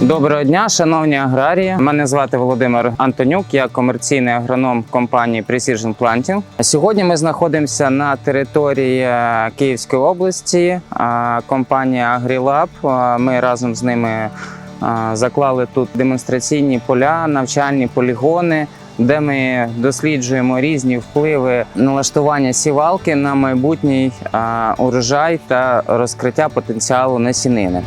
Доброго дня, шановні аграрії. Мене звати Володимир Антонюк, я комерційний агроном компанії Precision Planting. Сьогодні ми знаходимося на території е, Київської області. е, Компанія AgriLab. Е, Ми разом з ними заклали тут демонстраційні поля, навчальні полігони. Де ми досліджуємо різні впливи налаштування сівалки на майбутній урожай та розкриття потенціалу насінини.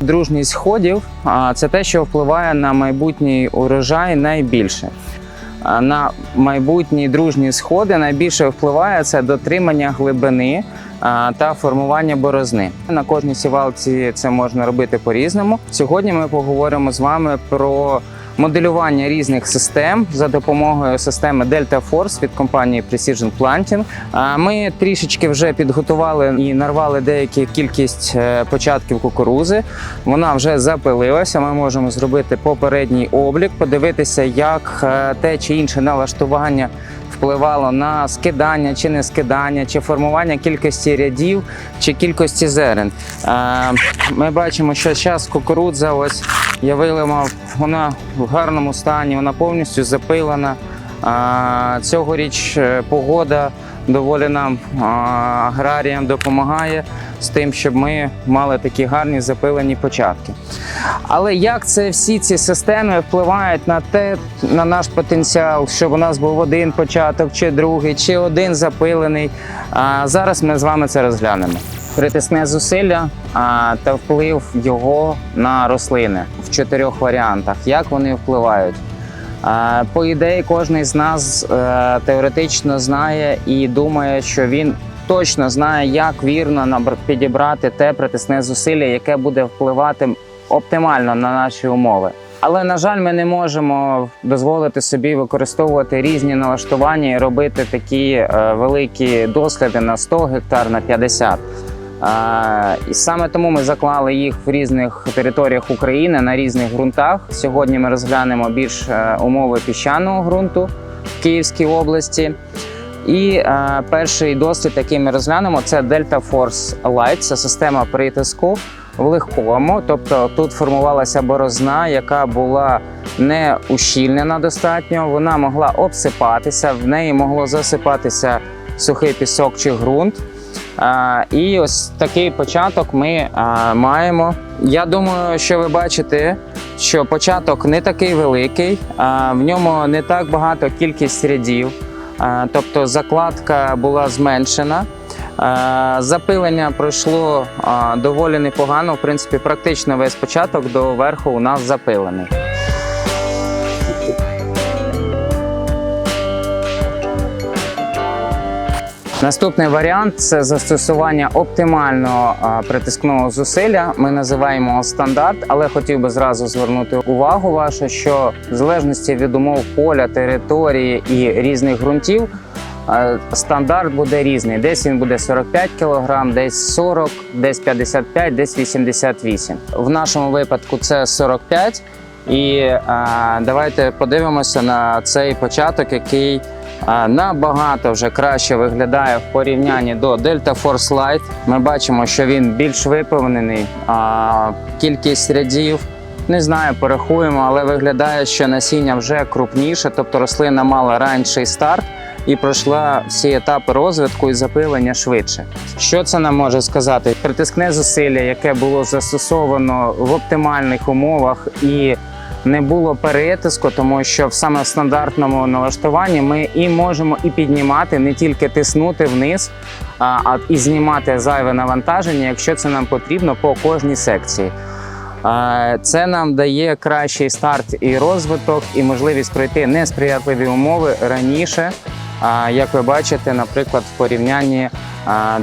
Дружність сходів а, це те, що впливає на майбутній урожай найбільше. На майбутні дружні сходи найбільше впливає це дотримання глибини та формування борозни. На кожній сівалці це можна робити по-різному. Сьогодні ми поговоримо з вами про моделювання різних систем за допомогою системи Delta Force від компанії Precision Planting. Ми трішечки вже підготували і нарвали деяку кількість е, початків кукурузи. Вона вже запилилася. Ми можемо зробити попередній облік, подивитися, як е, те чи інше налаштування впливало на скидання чи не скидання, чи формування кількості рядів, чи кількості зерен. Ми бачимо, що зараз кукурудза ось я виливав, вона в гарному стані, вона повністю запилена. Цьогоріч е, погода доволі нам аграріям допомагає з тим, щоб ми мали такі гарні запилені початки. Але як це всі ці системи впливають на те, на наш потенціал, щоб у нас був один початок, чи другий, чи один запилений? А, Зараз ми з вами це розглянемо. Притисне зусилля а, та вплив його на рослини в чотирьох варіантах. Як вони впливають? А, По ідеї, кожен з нас е, теоретично знає і думає, що він точно знає, як вірно підібрати те притисне зусилля, яке буде впливати оптимально на наші умови. Але на жаль, ми не можемо дозволити собі використовувати різні налаштування і робити такі е, великі досліди на 100 гектар на 50. А, і саме тому ми заклали їх в різних територіях України на різних ґрунтах. Сьогодні ми розглянемо більш е, умови піщаного ґрунту в Київській області. І е, перший дослід, який ми розглянемо, це Delta Force Light. Це система притиску в легкому. Тобто тут формувалася борозна, яка була не ущільнена достатньо. Вона могла обсипатися, в неї могло засипатися сухий пісок чи ґрунт. І ось такий початок ми маємо. Я думаю, що ви бачите, що початок не такий великий, в ньому не так багато кількість рядів, тобто закладка була зменшена. А, Запилення пройшло доволі непогано. В принципі, практично весь початок до верху у нас запилений. Наступний варіант це застосування оптимального притискного зусилля. Ми називаємо стандарт, але хотів би зразу звернути увагу вашу, що в залежності від умов поля, території і різних ґрунтів. Стандарт буде різний. Десь він буде 45 кг, десь 40, десь 55, десь 88. В нашому випадку це 45. І а, давайте подивимося на цей початок, який а, набагато вже краще виглядає в порівнянні до Delta Force Light. Ми бачимо, що він більш виповнений, а, кількість рядів. Не знаю, порахуємо, але виглядає, що насіння вже крупніше, тобто рослина мала ранший старт і пройшла всі етапи розвитку і запилення швидше. Що це нам може сказати? Притискне зусилля, яке було застосовано в оптимальних умовах і не було перетиску, тому що в саме стандартному налаштуванні ми і можемо і піднімати, не тільки тиснути вниз, а і знімати зайве навантаження, якщо це нам потрібно по кожній секції. Це нам дає кращий старт і розвиток, і можливість пройти несприятливі умови раніше, як ви бачите, наприклад, в порівнянні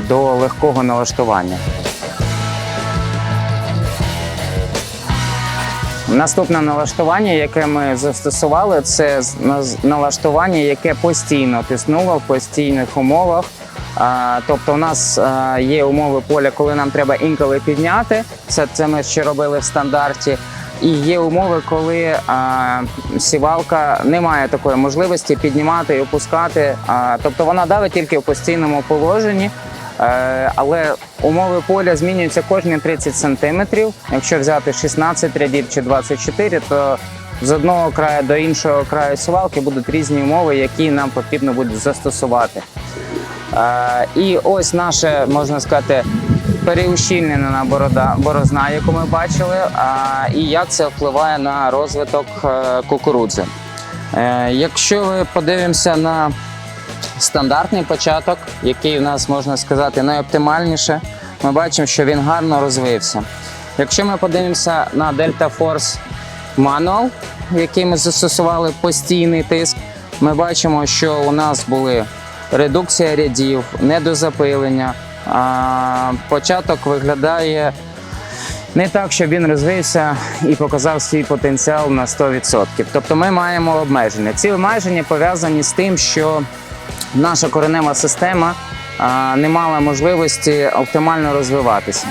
до легкого налаштування. Наступне налаштування, яке ми застосували, це налаштування, яке постійно тиснуло в постійних умовах. Тобто, у нас є умови поля, коли нам треба інколи підняти. Це, це ми ще робили в стандарті. І є умови, коли а, сівалка не має такої можливості піднімати і опускати. А, тобто вона давить тільки в постійному положенні. Е, Але умови поля змінюються кожні 30 сантиметрів. Якщо взяти 16 рядів чи 24, то з одного краю до іншого краю сівалки будуть різні умови, які нам потрібно буде застосувати. Е, І ось наша, можна сказати, переущільнена борода, борозна, яку ми бачили, і як це впливає на розвиток е, кукурудзи. Е, Якщо ви подивимося на стандартний початок, який у нас можна сказати найоптимальніше, ми бачимо, що він гарно розвився. Якщо ми подивимося на Delta Force Manual, який ми застосували постійний тиск, ми бачимо, що у нас були редукція рядів, недозапилення. Початок виглядає не так, щоб він розвився і показав свій потенціал на 100%. Тобто ми маємо обмеження. Ці обмеження пов'язані з тим, що наша коренева система не мала можливості оптимально розвиватися.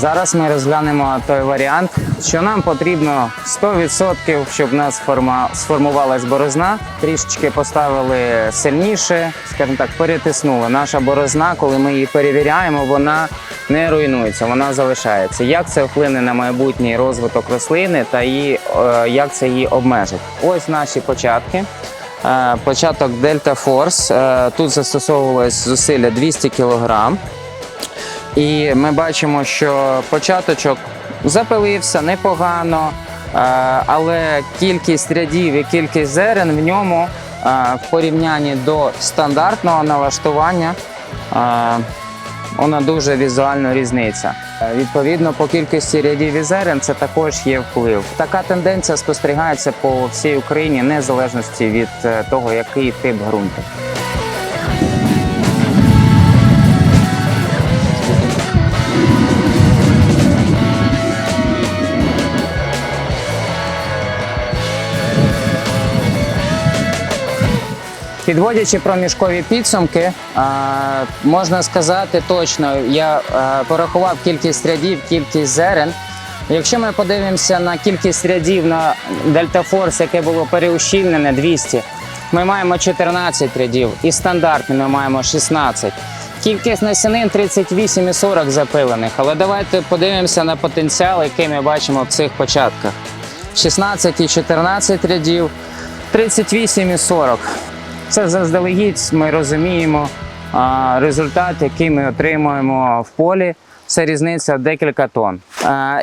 Зараз ми розглянемо той варіант, що нам потрібно 100%, щоб у нас форма, сформувалась борозна. Трішечки поставили сильніше, скажімо так, перетиснули. Наша борозна, коли ми її перевіряємо, вона не руйнується, вона залишається. Як це вплине на майбутній розвиток рослини та її, е, як це її обмежить? Ось наші початки. Е, Початок Delta Force. Е, Тут застосовувалось зусилля 200 кг. І ми бачимо, що початочок запилився непогано, е, але кількість рядів і кількість зерен в ньому е, в порівнянні до стандартного налаштування е, вона дуже візуально різниця. Відповідно, по кількості рядів і зерен це також є вплив. Така тенденція спостерігається по всій Україні, незалежності від того, який тип ґрунту. Підводячи проміжкові підсумки, можна сказати точно, я порахував кількість рядів, кількість зерен. Якщо ми подивимося на кількість рядів на Force, яке було переущільнене 200, ми маємо 14 рядів і стандартний ми маємо 16. Кількість насінин 38 і 40 запилених. Але давайте подивимося на потенціал, який ми бачимо в цих початках. 16 і 14 рядів, 38 і 40. Це заздалегідь ми розуміємо результат, який ми отримуємо в полі. Це різниця декілька тонн.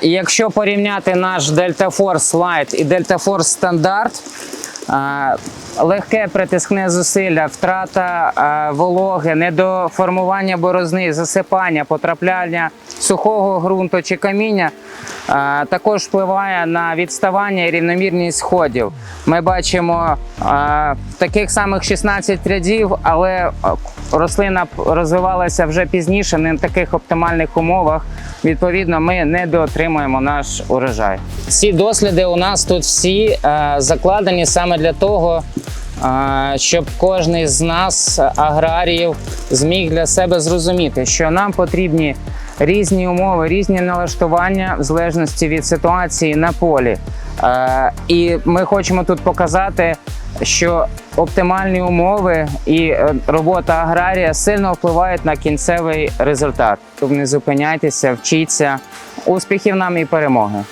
І якщо порівняти наш Delta Force Lite і Delta Force Standard, легке притискне зусилля, втрата а, вологи, недоформування борозни, засипання, потрапляння сухого ґрунту чи каміння а, також впливає на відставання і рівномірність сходів. Ми бачимо а, таких самих 16 рядів, але рослина розвивалася вже пізніше, не в таких оптимальних умовах. Відповідно, ми не доотримуємо наш урожай. Ці досліди у нас тут всі е, закладені саме для того, е, щоб кожен з нас, аграріїв, зміг для себе зрозуміти, що нам потрібні різні умови, різні налаштування в залежності від ситуації на полі. І ми хочемо тут показати, що оптимальні умови і е, робота аграрія сильно впливають на кінцевий результат. Не зупиняйтеся, вчіться. Успіхів нам і перемоги!